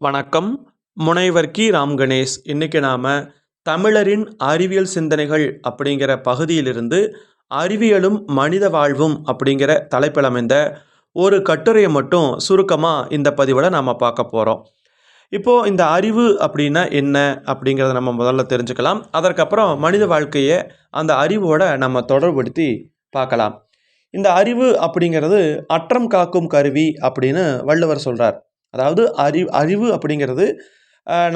வணக்கம். முனைவர் கி. ராம் கணேஷ். இன்றைக்கி நாம் தமிழரின் அறிவியல் சிந்தனைகள் அப்படிங்கிற பகுதியிலிருந்து அறிவியலும் மனித வாழ்வும் அப்படிங்கிற தலைப்பில் அமைந்த ஒரு கட்டுரையை மட்டும் சுருக்கமாக இந்த பதிவில் நாம் பார்க்க போகிறோம் இப்போது இந்த அறிவு அப்படின்னா என்ன அப்படிங்கிறத நம்ம முதல்ல தெரிஞ்சுக்கலாம். அதற்கப்புறம் மனித வாழ்க்கையை அந்த அறிவோட நம்ம தொடர்படுத்தி பார்க்கலாம். இந்த அறிவு அப்படிங்கிறது அற்றம் காக்கும் கருவி அப்படின்னு வள்ளுவர் சொல்கிறார் அதாவது அறி அறிவு அப்படிங்கிறது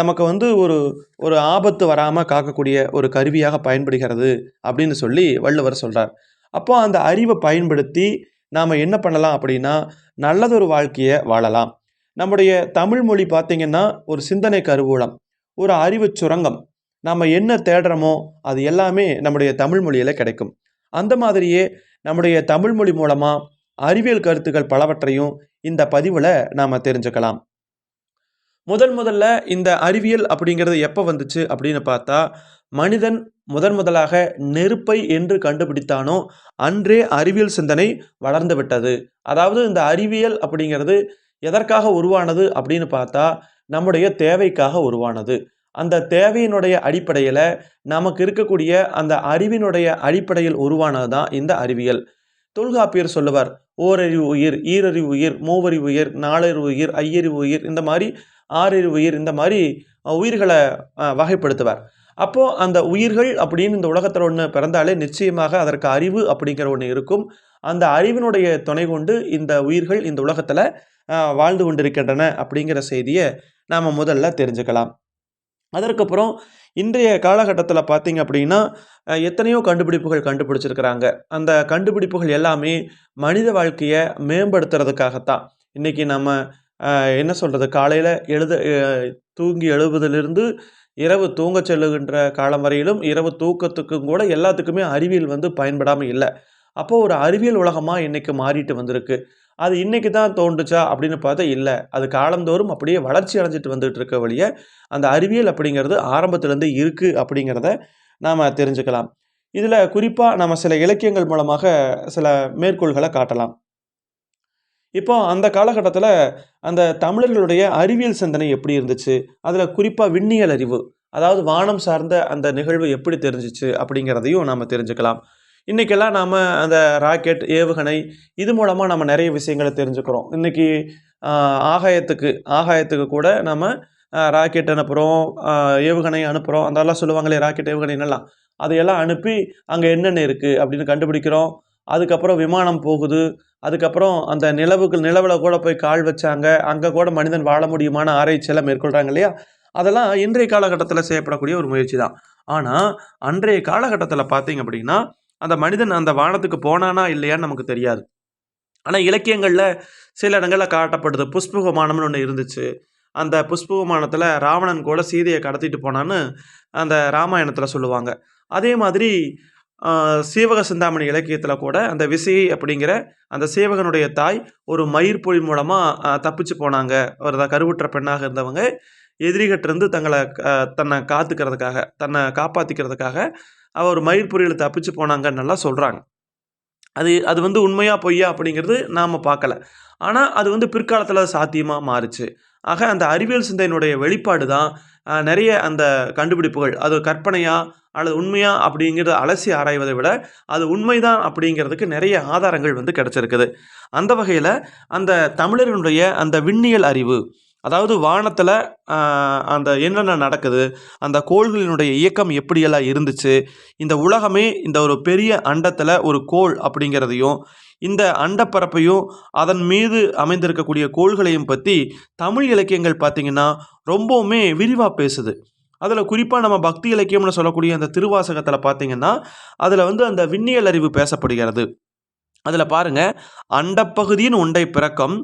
நமக்கு வந்து ஒரு ஒரு ஆபத்து வராமல் காக்கக்கூடிய ஒரு கருவியாக பயன்படுகிறது அப்படின்னு சொல்லி வள்ளுவர் சொல்கிறார் அப்போ அந்த அறிவை பயன்படுத்தி நாம் என்ன பண்ணலாம் அப்படின்னா நல்லதொரு வாழ்க்கையை வாழலாம். நம்முடைய தமிழ் மொழி பார்த்திங்கன்னா ஒரு சிந்தனை கருவூலம் ஒரு அறிவு சுரங்கம். நம்ம என்ன தேடுறோமோ அது எல்லாமே நம்முடைய தமிழ் மொழியில் கிடைக்கும். அந்த மாதிரியே நம்முடைய தமிழ் மொழி மூலமாக அறிவியல் கருத்துக்கள் பலவற்றையும் இந்த பதிவில் நாம் தெரிஞ்சுக்கலாம். முதன் முதல்ல இந்த அறிவியல் அப்படிங்கிறது எப்போ வந்துச்சு அப்படின்னு பார்த்தா மனிதன் முதன் முதலாக நெருப்பை என்று கண்டுபிடித்தானோ அன்றே அறிவியல் சிந்தனை வளர்ந்து விட்டது. அதாவது இந்த அறிவியல் அப்படிங்கிறது எதற்காக உருவானது அப்படின்னு பார்த்தா நம்முடைய தேவைக்காக உருவானது. அந்த தேவையினுடைய அடிப்படையில் நமக்கு இருக்கக்கூடிய அந்த அறிவினுடைய அடிப்படையில் உருவானது தான் இந்த அறிவியல். தொல்காப்பியர் சொல்லுவார் ஓரறிவு உயிர் ஈரறிவு உயிர் மூவறிவு உயிர் நாலறிவு உயிர் ஐயறிவு உயிர் இந்த மாதிரி ஆறறிவு உயிர் இந்த மாதிரி உயிர்களை வகைப்படுத்துவார். அப்போது அந்த உயிர்கள் அப்படின்னு இந்த உலகத்தில் ஒன்று பிறந்தாலே நிச்சயமாக அதற்கு அறிவு அப்படிங்கிற ஒன்று இருக்கும். அந்த அறிவினுடைய துணை கொண்டு இந்த உயிர்கள் இந்த உலகத்தில் வாழ்ந்து கொண்டிருக்கின்றன அப்படிங்கிற செய்தியை நாம் முதல்ல தெரிஞ்சுக்கலாம். அதற்கப்புறம் இன்றைய காலகட்டத்தில் பார்த்தீங்க அப்படின்னா எத்தனையோ கண்டுபிடிப்புகள் கண்டுபிடிச்சிருக்கிறாங்க. அந்த கண்டுபிடிப்புகள் எல்லாமே மனித வாழ்க்கையை மேம்படுத்துறதுக்காகத்தான். இன்றைக்கி நம்ம என்ன சொல்கிறது காலையில் எழுத தூங்கி எழுவதிலிருந்து இரவு தூங்கச் செல்லுகின்ற காலம் வரையிலும் இரவு தூக்கத்துக்கும் கூட எல்லாத்துக்குமே அறிவியல் வந்து பயன்படாமல் இல்லை. அப்போது ஒரு அறிவியல் உலகமாக இன்றைக்கி மாறிட்டு வந்திருக்கு. அது இன்னைக்கு தான் தோன்றுச்சா அப்படின்னு பார்த்தா இல்லை. அது காலந்தோறும் அப்படியே வளர்ச்சி அடைஞ்சிட்டு வந்துட்டு இருக்க வழிய அந்த அறிவியல் அப்படிங்கிறது ஆரம்பத்துலேருந்து இருக்குது அப்படிங்கிறத நாம் தெரிஞ்சுக்கலாம். இதில் குறிப்பாக நம்ம சில இலக்கியங்கள் மூலமாக சில மேற்கோள்களை காட்டலாம். இப்போ அந்த காலகட்டத்தில் அந்த தமிழர்களுடைய அறிவியல் சிந்தனை எப்படி இருந்துச்சு? அதில் குறிப்பாக விண்ணியல் அறிவு அதாவது வானம் சார்ந்த அந்த நிகழ்வு எப்படி தெரிஞ்சிச்சு அப்படிங்கிறதையும் நாம் தெரிஞ்சுக்கலாம். இன்றைக்கெல்லாம் நாம் அந்த ராக்கெட் ஏவுகணை இது மூலமாக நம்ம நிறைய விஷயங்களை தெரிஞ்சுக்கிறோம். இன்றைக்கி ஆகாயத்துக்கு ஆகாயத்துக்கு கூட நம்ம ராக்கெட் அனுப்புகிறோம் ஏவுகணை அனுப்புகிறோம் அதெல்லாம் சொல்லுவாங்களே ராக்கெட் ஏவுகணைன்னெல்லாம் அதையெல்லாம் அனுப்பி அங்கே என்னென்ன இருக்குது அப்படின்னு கண்டுபிடிக்கிறோம். அதுக்கப்புறம் விமானம் போகுது. அதுக்கப்புறம் அந்த நிலவுக்கு நிலவில் கூட போய் கால் வச்சாங்க. அங்கே கூட மனிதன் வாழ முடியுமான ஆராய்ச்சியெல்லாம் மேற்கொள்கிறாங்க இல்லையா? அதெல்லாம் இன்றைய காலகட்டத்தில் செய்யப்படக்கூடிய ஒரு முயற்சி தான். ஆனால் அன்றைய காலகட்டத்தில் பார்த்தீங்க அப்படின்னா அந்த மனிதன் அந்த வானத்துக்கு போனானா இல்லையான்னு நமக்கு தெரியாது. ஆனால் இலக்கியங்களில் சில இடங்களில் காட்டப்படுது. புஷ்ப விமானம்னு ஒன்று இருந்துச்சு. அந்த புஷ்ப விமானத்தில் ராவணன் கூட சீதையை கடத்திட்டு போனான்னு அந்த ராமாயணத்தில் சொல்லுவாங்க. அதே மாதிரி சீவக சிந்தாமணி இலக்கியத்தில் கூட அந்த விசையை அப்படிங்கிற அந்த சீவகனுடைய தாய் ஒரு மயிர்பொழி மூலமாக தப்பிச்சு போனாங்க. ஒரு கருவுற்ற பெண்ணாக இருந்தவங்க எதிரிகிட்டிருந்து தங்களை தன்னை காத்துக்கிறதுக்காக தன்னை காப்பாற்றிக்கிறதுக்காக அவர் ஒரு மயிர்பொறியில் தப்பிச்சு நல்லா சொல்கிறாங்க அது அது வந்து உண்மையா பொய்யா அப்படிங்கிறது நாம் பார்க்கல. ஆனால் அது வந்து பிற்காலத்தில் சாத்தியமாக மாறுச்சு. ஆக அந்த அறிவியல் சிந்தையினுடைய வெளிப்பாடு தான் நிறைய அந்த கண்டுபிடிப்புகள். அது கற்பனையா அல்லது உண்மையா அப்படிங்கிறத அலசி ஆராய்வதை விட அது உண்மைதான் அப்படிங்கிறதுக்கு நிறைய ஆதாரங்கள் வந்து கிடச்சிருக்குது. அந்த வகையில் அந்த தமிழர்களுடைய அந்த விண்ணியல் அறிவு அதாவது வானத்தில் அந்த என்னென்ன நடக்குது அந்த கோள்களினுடைய இயக்கம் எப்படியெல்லாம் இருந்துச்சு இந்த உலகமே இந்த ஒரு பெரிய அண்டத்தில் ஒரு கோள் அப்படிங்கிறதையும் இந்த அண்டப்பரப்பையும் அதன் மீது அமைந்திருக்கக்கூடிய கோள்களையும் பற்றி தமிழ் இலக்கியங்கள் பார்த்திங்கன்னா ரொம்பவுமே விரிவாக பேசுது. அதில் குறிப்பாக நம்ம பக்தி இலக்கியம்னு சொல்லக்கூடிய அந்த திருவாசகத்தில் பார்த்திங்கன்னா அதில் வந்து அந்த விண்ணியல் அறிவு பேசப்படுகிறது. அதில் பாருங்க அண்டப்பகுதியின் உண்டை பிறக்கம்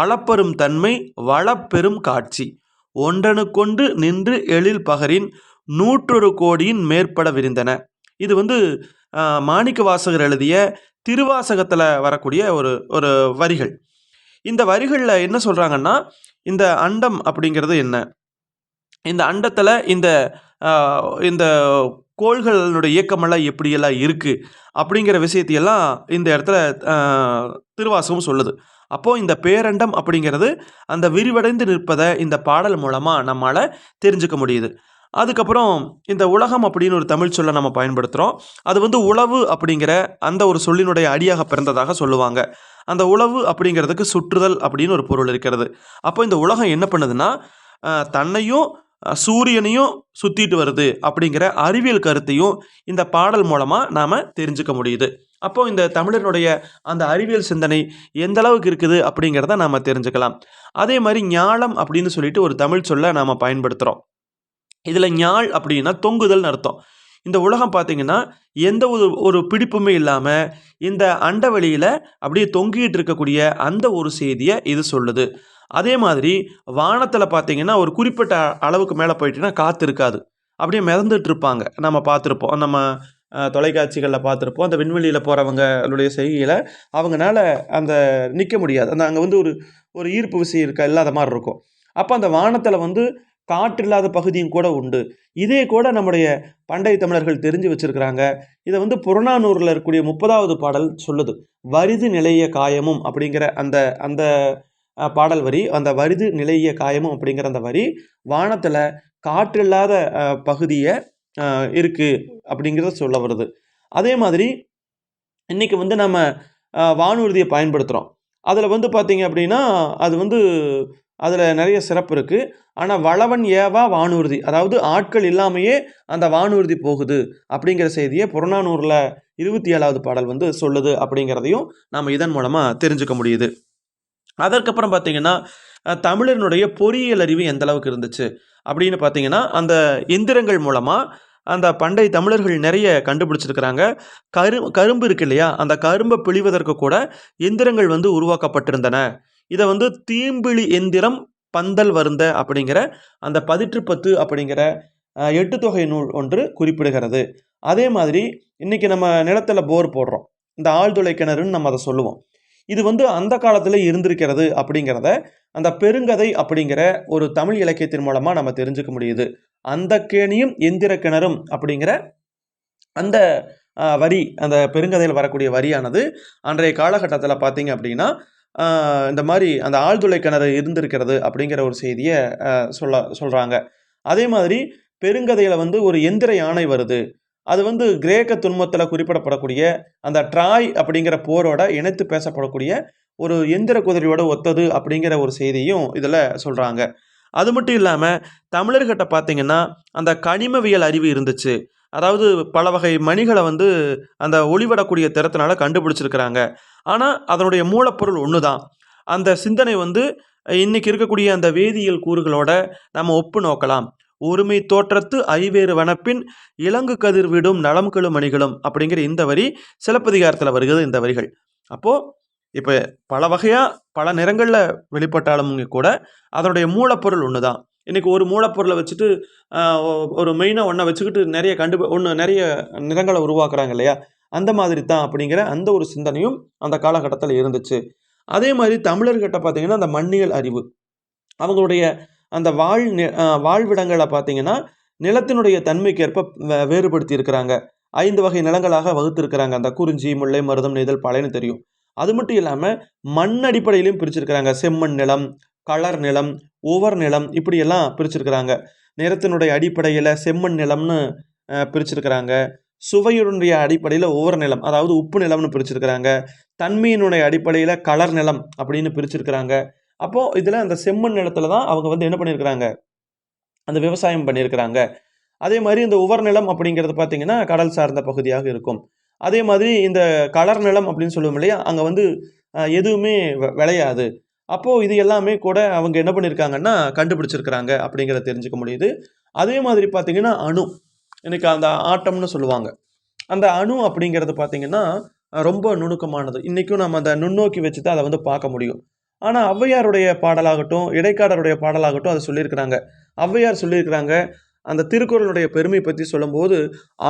அளப்பெரும் தன்மை வளப்பெரும் காட்சி. ஒன்றனுக்கொண்டு நின்று எழில் பகரின் நூற்றொரு கோடியின் மேற்பட விரிந்தன. இது வந்து மாணிக்க வாசகர் எழுதிய திருவாசகத்தில் வரக்கூடிய ஒரு ஒரு வரிகள். இந்த வரிகளில் என்ன சொல்கிறாங்கன்னா இந்த அண்டம் அப்படிங்கிறது என்ன? இந்த அண்டத்தில் இந்த இந்த கோள்களினுடைய இயக்கமெல்லாம் எப்படியெல்லாம் இருக்குது அப்படிங்கிற விஷயத்தையெல்லாம் இந்த இடத்துல திருவாசகம் சொல்லுது. அப்போது இந்த பேரண்டம் அப்படிங்கிறது அந்த விரிவடைந்து நிற்பதை இந்த பாடல் மூலமாக நம்மளால் தெரிஞ்சுக்க முடியுது. அதுக்கப்புறம் இந்த உலகம் அப்படின்னு ஒரு தமிழ் சொல்லை நம்ம பயன்படுத்துகிறோம் அது வந்து உழவு அப்படிங்கிற அந்த ஒரு சொல்லினுடைய அடியாக பிறந்ததாக சொல்லுவாங்க. அந்த உழவு அப்படிங்கிறதுக்கு சுற்றுதல் அப்படின்னு ஒரு பொருள் இருக்கிறது. அப்போ இந்த உலகம் என்ன பண்ணுதுன்னா தன்னையும் சூரியனையும் சுற்றிட்டு வருது அப்படிங்கிற அறிவியல் கருத்தையும் இந்த பாடல் மூலமாக நாம் தெரிஞ்சுக்க முடியுது. அப்போ இந்த தமிழனுடைய அந்த அறிவியல் சிந்தனை எந்த அளவுக்கு இருக்குது அப்படிங்கிறத நாம் தெரிஞ்சுக்கலாம். அதே மாதிரி ஞாலம் அப்படின்னு சொல்லிட்டு ஒரு தமிழ் சொல்ல நாம் பயன்படுத்துகிறோம் இதில் ஞாழ் அப்படின்னா தொங்குதல்னு அர்த்தம். இந்த உலகம் பார்த்திங்கன்னா எந்த ஒரு ஒரு பிடிப்புமே இல்லாமல் இந்த அண்டவெளியில் அப்படியே தொங்கிட்டு இருக்கக்கூடிய அந்த ஒரு செய்தியை இது சொல்லுது. அதே மாதிரி வானத்தில் பார்த்திங்கன்னா ஒரு குறிப்பிட்ட அளவுக்கு மேலே போயிட்டுன்னா காற்று இருக்காது. அப்படியே மிதந்துட்டு இருப்பாங்க. நம்ம பார்த்துருப்போம் நம்ம தொலைக்காட்சிகளில் பார்த்துருப்போம். அந்த விண்வெளியில் போகிறவங்களுடைய செய்கையில் அவங்கனால அந்த நிற்க முடியாது. அந்த அங்கே வந்து ஒரு ஒரு ஈர்ப்பு விசை இருக்க இல்லாத மாதிரி இருக்கும். அப்போ அந்த வானத்தில் வந்து காற்று இல்லாத பகுதியும் கூட உண்டு. இதே கூட நம்முடைய பண்டைய தமிழர்கள் தெரிஞ்சு வச்சுருக்கிறாங்க. இதை வந்து புறநானூரில் இருக்கக்கூடிய முப்பதாவது பாடல் சொல்லுது. வரிது நிலைய காயமும் அப்படிங்கிற அந்த அந்த பாடல் வரி அந்த வரிது நிலைய காயமும் அப்படிங்கிற அந்த வரி வானத்தில் காற்றில்லாத பகுதியை இருக்குது அப்படிங்கிறத சொல்ல வருது. அதே மாதிரி இன்றைக்கி வந்து நம்ம வானூர்தியை பயன்படுத்துகிறோம் அதில் வந்து பார்த்தீங்க அப்படின்னா அது வந்து அதில் நிறைய சிறப்பு இருக்குது ஆனால் வளவன் ஏவா வானூர்தி அதாவது ஆட்கள் இல்லாமையே அந்த வானூர்தி போகுது அப்படிங்கிற செய்தியை புறநானூரில் இருபத்தி ஏழாவது பாடல் வந்து சொல்லுது அப்படிங்கிறதையும் நாம் இதன் மூலமாக தெரிஞ்சுக்க முடியுது. அதற்கப்புறம் பார்த்தீங்கன்னா தமிழரினுடைய தமிழனுடைய பொறியியல் அறிவு எந்த அளவுக்கு இருந்துச்சு? அப்படின்னு பார்த்தீங்கன்னா அந்த எந்திரங்கள் மூலமாக அந்த பண்டை தமிழர்கள் நிறைய கண்டுபிடிச்சிருக்கிறாங்க. கரு கரும்பு இருக்கு இல்லையா? அந்த கரும்பை பிழிவதற்கு கூட எந்திரங்கள் வந்து உருவாக்கப்பட்டிருந்தன. இதை வந்து தீம்பிழி எந்திரம் பந்தல் வருந்த அப்படிங்கிற அந்த பதிற்றுப்பத்து அப்படிங்கிற எட்டு தொகை நூல் ஒன்று குறிப்பிடுகிறது. அதே மாதிரி இன்னைக்கு நம்ம நிலத்தில் போர் போடுறோம். இந்த ஆழ்துளை கிணறுன்னு நம்ம அதை சொல்லுவோம். இது வந்து அந்த காலத்தில் இருந்திருக்கிறது அப்படிங்கிறத அந்த பெருங்கதை அப்படிங்கிற ஒரு தமிழ் இலக்கியத்தின் மூலமாக நம்ம தெரிஞ்சுக்க முடியுது. அந்த கேணியும் எந்திர கிணறும் அப்படிங்கிற அந்த வரி அந்த பெருங்கதையில் வரக்கூடிய வரியானது அன்றைய காலகட்டத்தில் பார்த்தீங்க அப்படின்னா இந்த மாதிரி அந்த ஆழ்துளை கிணறு இருந்திருக்கிறது அப்படிங்கிற ஒரு செய்தியை சொல்ல சொல்கிறாங்க அதே மாதிரி பெருங்கதையில் வந்து ஒரு எந்திர யானை வருது. அது வந்து கிரேக்க துன்பத்தில் குறிப்பிடப்படக்கூடிய அந்த ட்ராய் அப்படிங்கிற போரோட இணைத்து பேசப்படக்கூடிய ஒரு எந்திர குதிரையோட ஒத்தது அப்படிங்கிற ஒரு செய்தியும் இதில் சொல்கிறாங்க அது மட்டும் இல்லாமல் தமிழர்கிட்ட பார்த்தீங்கன்னா அந்த கனிமவியல் அறிவு இருந்துச்சு. அதாவது பல வகை மணிகளை வந்து அந்த ஒளிவிடக்கூடிய திறத்தினால கண்டுபிடிச்சிருக்கிறாங்க. ஆனால் அதனுடைய மூலப்பொருள் ஒன்று தான் அந்த சிந்தனை வந்து இன்றைக்கி இருக்கக்கூடிய அந்த வேதியியல் கூறுகளோட நம்ம ஒப்பு நோக்கலாம். ஒருமை தோற்றத்து ஐவேறு வனப்பின் இலங்கு கதிர் விடும் நலம் அணிகளும் அப்படிங்கிற இந்த வரி சிலப்பதிகாரத்தில் வருகிறது இந்த வரிகள். அப்போது இப்போ பல வகையாக பல நிறங்களில் வெளிப்பட்டாலும் கூட அதனுடைய மூலப்பொருள் ஒன்று தான் இன்றைக்கி ஒரு மூலப்பொருளை வச்சுட்டு ஒரு மெயினாக ஒன்றை வச்சுக்கிட்டு நிறைய கண்டு ஒன்று நிறைய நிறங்களை உருவாக்குறாங்க இல்லையா? அந்த மாதிரி தான் அப்படிங்கிற அந்த ஒரு சிந்தனையும் அந்த காலகட்டத்தில் இருந்துச்சு. அதே மாதிரி தமிழர்கிட்ட பார்த்தீங்கன்னா அந்த மண்ணியல் அறிவு. அவங்களுடைய அந்த வாழ் வாழ்விடங்களை பார்த்தீங்கன்னா நிலத்தினுடைய தன்மைக்கேற்ப வே- வேறுபடுத்தி இருக்கிறாங்க ஐந்து வகை நிலங்களாக வகுத்திருக்கிறாங்க. அந்த குறிஞ்சி முல்லை மருதம் நெய்தல் பழையன்னு தெரியும். அது மட்டும் இல்லாமல் மண் அடிப்படையிலையும் பிரிச்சிருக்கிறாங்க. செம்மண் நிலம் கலர் நிலம் ஒவ்வொரு நிலம் இப்படியெல்லாம் பிரிச்சிருக்கிறாங்க. நிறத்தினுடைய அடிப்படையில் செம்மண் நிலம்னு பிரிச்சிருக்கிறாங்க. சுவையினுடைய அடிப்படையில் ஒவ்வொரு நிலம் அதாவது உப்பு நிலம்னு பிரிச்சிருக்கிறாங்க. தன்மையினுடைய அடிப்படையில் கலர் நிலம் அப்படின்னு பிரிச்சிருக்கிறாங்க. அப்போது இதில் அந்த செம்மண் நிலத்துல தான் அவங்க வந்து என்ன பண்ணியிருக்கிறாங்க அந்த விவசாயம் பண்ணியிருக்கிறாங்க அதே மாதிரி இந்த உவர் நிலம் அப்படிங்கிறது பார்த்திங்கன்னா கடல் சார்ந்த பகுதியாக இருக்கும். அதே மாதிரி இந்த கலர் நிலம் அப்படின்னு சொல்லுவோம் இல்லையா? அங்கே வந்து எதுவுமே விளையாது. அப்போது இது எல்லாமே கூட அவங்க என்ன பண்ணியிருக்காங்கன்னா கண்டுபிடிச்சிருக்கிறாங்க அப்படிங்கிறத தெரிஞ்சுக்க முடியுது. அதே மாதிரி பார்த்தீங்கன்னா அணு. எனக்கு அந்த ஆட்டம்னு சொல்லுவாங்க. அந்த அணு அப்படிங்கிறது பார்த்தீங்கன்னா ரொம்ப நுணுக்கமானது. இன்றைக்கும் நம்ம அந்த நுண்ணோக்கி வச்சு தான் அதை வந்து பார்க்க முடியும். ஆனால் ஔவையாருடைய பாடலாகட்டும் இடைக்காடருடைய பாடலாகட்டும் அதை சொல்லியிருக்கிறாங்க. ஔவையார் சொல்லியிருக்கிறாங்க அந்த திருக்குறளுடைய பெருமை பற்றி சொல்லும்போது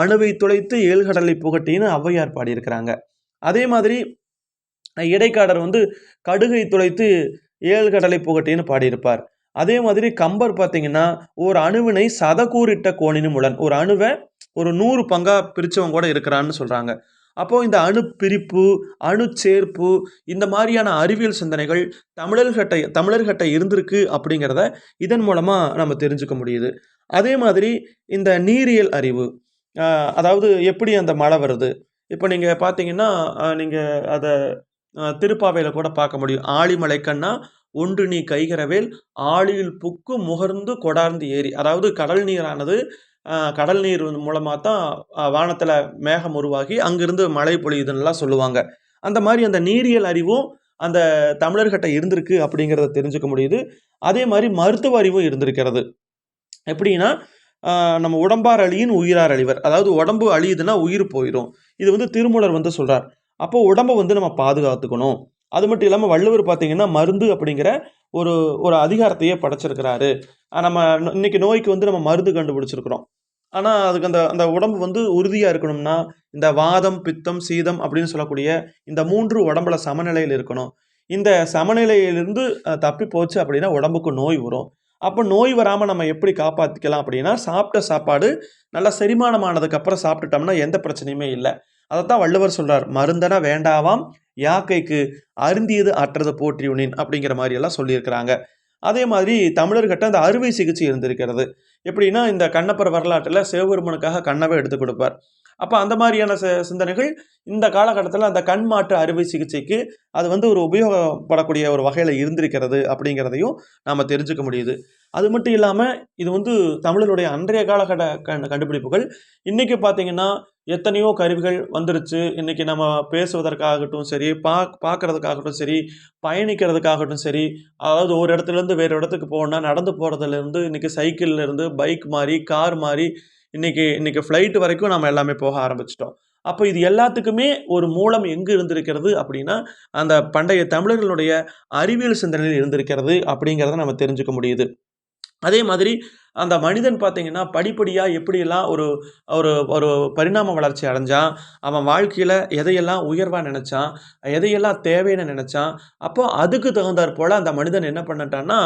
அணுவை துளைத்து ஏழ்கடலை புகட்டின்னு ஔவையார் பாடியிருக்கிறாங்க. அதே மாதிரி இடைக்காடர் வந்து கடுகை துளைத்து ஏழ்கடலை புகட்டின்னு பாடியிருப்பார். அதே மாதிரி கம்பர் பார்த்தீங்கன்னா ஒரு அணுவினை சதக்கூறிட்ட கோணினு முளன் ஒரு அணுவை ஒரு நூறு பங்காக பிரித்தவங்க கூட இருக்கிறான்னு சொல்கிறாங்க அப்போது இந்த அணு பிரிப்பு அணு சேர்ப்பு இந்த மாதிரியான அறிவியல் சிந்தனைகள் தமிழர்கிட்ட தமிழர்கிட்ட இருந்திருக்கு அப்படிங்கிறத இதன் மூலமாக நம்ம தெரிஞ்சுக்க முடியுது. அதே மாதிரி இந்த நீரியல் அறிவு அதாவது எப்படி அந்த மழை வருது. இப்போ நீங்கள் பார்த்தீங்கன்னா நீங்கள் அதை திருப்பாவையில் கூட பார்க்க முடியும். ஆழிமலை கண்ணா ஒன்று நீ கைகரவேல் ஆழியில் புக்கு முகர்ந்து கொடார்ந்து ஏறி அதாவது கடல் நீரானது கடல் நீர் மூலமாக தான் வானத்தில் மேகம் உருவாகி அங்கிருந்து மழை பொழியுதுன்னெலாம் சொல்லுவாங்க. அந்த மாதிரி அந்த நீரியல் அறிவும் அந்த தமிழர்கிட்ட இருந்திருக்கு அப்படிங்கிறத தெரிஞ்சுக்க முடியுது. அதே மாதிரி மருத்துவ அறிவும் இருந்திருக்கிறது. எப்படின்னா நம்ம உடம்பார் அழியின் உயிரார் அழிவர். அதாவது உடம்பு அழியுதுன்னா உயிர் போயிடும் இது வந்து திருமூலர் வந்து சொல்கிறார் அப்போ உடம்பை வந்து நம்ம பாதுகாத்துக்கணும். அது மட்டும் இல்லாமல் வள்ளுவர் பார்த்தீங்கன்னா மருந்து அப்படிங்கிற ஒரு ஒரு அதிகாரத்தையே படைச்சிருக்கிறாரு. நம்ம இன்னைக்கு நோய்க்கு வந்து நம்ம மருந்து கண்டுபிடிச்சிருக்கிறோம். ஆனால் அதுக்கு அந்த அந்த உடம்பு வந்து உறுதியாக இருக்கணும்னா இந்த வாதம் பித்தம் சீதம் அப்படின்னு சொல்லக்கூடிய இந்த மூன்று உடம்புல சமநிலையில் இருக்கணும். இந்த சமநிலையிலிருந்து தப்பி போச்சு அப்படின்னா உடம்புக்கு நோய் வரும். அப்போ நோய் வராமல் நம்ம எப்படி காப்பாற்றிக்கலாம் அப்படின்னா சாப்பிட்ட சாப்பாடு நல்லா செரிமானமானதுக்கப்புறம் சாப்பிட்டுட்டோம்னா எந்த பிரச்சனையுமே இல்லை. அதைத்தான் வள்ளுவர் சொல்றார் மருந்தன வேண்டாவாம் யாக்கைக்கு அருந்தியது அற்றது போற்றியுனின் அப்படிங்கிற மாதிரி எல்லாம் சொல்லியிருக்கிறாங்க. அதே மாதிரி தமிழர்கிட்ட அந்த அறுவை சிகிச்சை இருந்திருக்கிறது. எப்படின்னா இந்த கண்ணப்பர் வரலாற்றில் சிவபெருமனுக்காக கண்ணவே எடுத்து கொடுப்பார். அப்போ அந்த மாதிரியான சிந்தனைகள் இந்த காலகட்டத்தில் அந்த கண் மாற்று அறுவை சிகிச்சைக்கு அது வந்து ஒரு உபயோகப்படக்கூடிய ஒரு வகையில் இருந்திருக்கிறது அப்படிங்கிறதையும் நாம் தெரிஞ்சுக்க முடியுது. அது மட்டும் இல்லாமல் இது வந்து தமிழருடைய அன்றைய காலகட்ட கண் கண்டுபிடிப்புகள். இன்றைக்கி பார்த்தீங்கன்னா எத்தனையோ கருவிகள் வந்துருச்சு. இன்றைக்கி நம்ம பேசுவதற்காகட்டும் சரி பா பார்க்குறதுக்காகட்டும் சரி பயணிக்கிறதுக்காகட்டும் சரி அதாவது ஒரு இடத்துலேருந்து வேறு இடத்துக்கு போகணுன்னா நடந்து போகிறதுலேருந்து இன்றைக்கி சைக்கிள்லேருந்து பைக் மாதிரி கார் மாதிரி இன்றைக்கி இன்றைக்கி ஃப்ளைட் வரைக்கும் நம்ம எல்லாமே போக ஆரம்பிச்சிட்டோம். அப்போ இது எல்லாத்துக்குமே ஒரு மூலம் எங்கே இருந்திருக்கிறது அப்படின்னா அந்த பண்டைய தமிழர்களுடைய அறிவியல் சிந்தனையில் இருந்திருக்கிறது அப்படிங்கிறத நம்ம தெரிஞ்சுக்க முடியுது. அதே மாதிரி அந்த மனிதன் பார்த்தீங்கன்னா படிப்படியாக எப்படியெல்லாம் ஒரு ஒரு ஒரு பரிணாம வளர்ச்சி அடைஞ்சான் அவன் வாழ்க்கையில் எதையெல்லாம் உயர்வாக நினச்சான் எதையெல்லாம் தேவைன்னு நினச்சான் அப்போது அதுக்கு தகுந்தாற் போல் அந்த மனிதன் என்ன பண்ணிட்டான்னா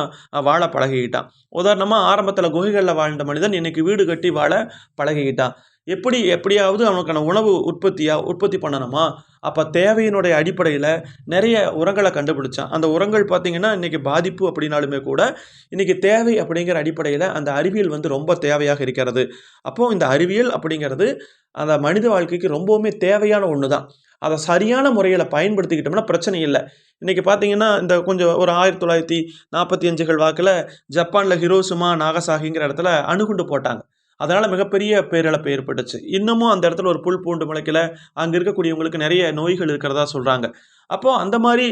வாழ பழகிக்கிட்டான். உதாரணமாக ஆரம்பத்தில் குகைகளில் வாழ்ந்த மனிதன் இன்றைக்கி வீடு கட்டி வாழ பழகிக்கிட்டான். எப்படி எப்படியாவது அவனுக்கான உணவு உற்பத்தியாக உற்பத்தி பண்ணணுமா? அப்போ தேவையினுடைய அடிப்படையில் நிறைய உரங்களை கண்டுபிடிச்சான். அந்த உரங்கள் பார்த்திங்கன்னா இன்றைக்கி பாதிப்பு அப்படின்னாலுமே கூட இன்றைக்கி தேவை அப்படிங்கிற அடிப்படையில் அந்த அறிவியல் வந்து ரொம்ப தேவையாக இருக்கிறது. அப்போது இந்த அறிவியல் அப்படிங்கிறது அந்த மனித வாழ்க்கைக்கு ரொம்பவுமே தேவையான ஒன்று தான் அதை சரியான முறையில் பயன்படுத்திக்கிட்டோம்னா பிரச்சனை இல்லை. இன்றைக்கி பார்த்தீங்கன்னா இந்த கொஞ்சம் ஒரு ஆயிரத்தி தொள்ளாயிரத்தி நாற்பத்தி அஞ்சுகள் வாக்கில் ஜப்பானில் ஹிரோசுமா நாகசாகிங்கிற இடத்துல அணுகுண்டு போட்டாங்க. அதனால் மிகப்பெரிய பேரிழப்பு ஏற்பட்டுச்சு. இன்னமும் அந்த இடத்துல ஒரு புல் பூண்டு முளைக்கல. அங்கே இருக்கக்கூடியவங்களுக்கு நிறைய நோய்கள் இருக்கிறதா சொல்கிறாங்க அப்போது அந்த மாதிரி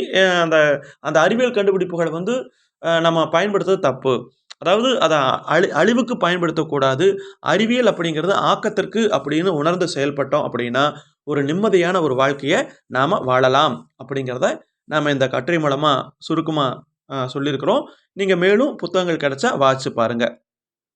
அந்த அந்த அறிவியல் கண்டுபிடிப்புகளை வந்து நம்ம பயன்படுத்துறது தப்பு. அதாவது அதை அழி அழிவுக்கு பயன்படுத்தக்கூடாது. அறிவியல் அப்படிங்கிறது ஆக்கத்திற்கு அப்படின்னு உணர்ந்து செயல்பட்டோம் அப்படின்னா ஒரு நிம்மதியான ஒரு வாழ்க்கையை நாம் வாழலாம் அப்படிங்கிறத நாம் இந்த கட்டுரை மூலமாக சுருக்கமாக சொல்லியிருக்கிறோம். நீங்கள் மேலும் புத்தகங்கள் கிடைச்சா வாசிச்சு பாருங்கள்